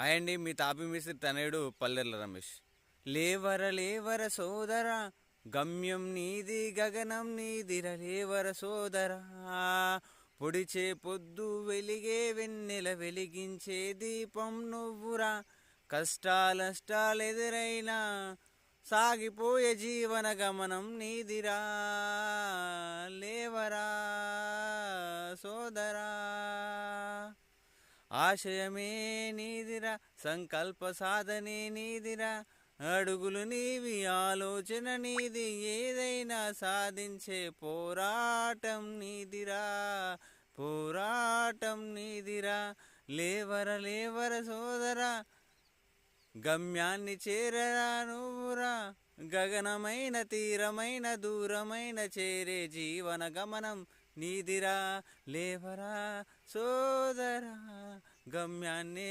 Hi అండి మీ తాపి మిస్త్రి తనయుడు పల్లెర్ల రమేష్. లేవర లేవర సోదర గమ్యం నీది గగనం నీదిర లేవర సోదర. పొడిచే పొద్దు వెలిగే వెన్నెల వెలిగించే దీపం నువ్వురా. కష్టాలష్టాలు ఎదురైనా సాగిపోయే జీవన గమనం నీదిరా. లేవరా సోదరా. ఆశయమే నీదిరా సంకల్ప సాధనే నీదిరా అడుగులు నీవి ఆలోచన నీది ఏదైనా సాధించే పోరాటం నీదిరా పోరాటం నీదిరా లేవర లేవర సోదరా గమ్యాన్ని చేరరా నువ్వురా గగనమైన తీరమైన దూరమైన చేరే జీవన గమనం నీదిరా లేవరా సోదరా. గమ్యాన్ని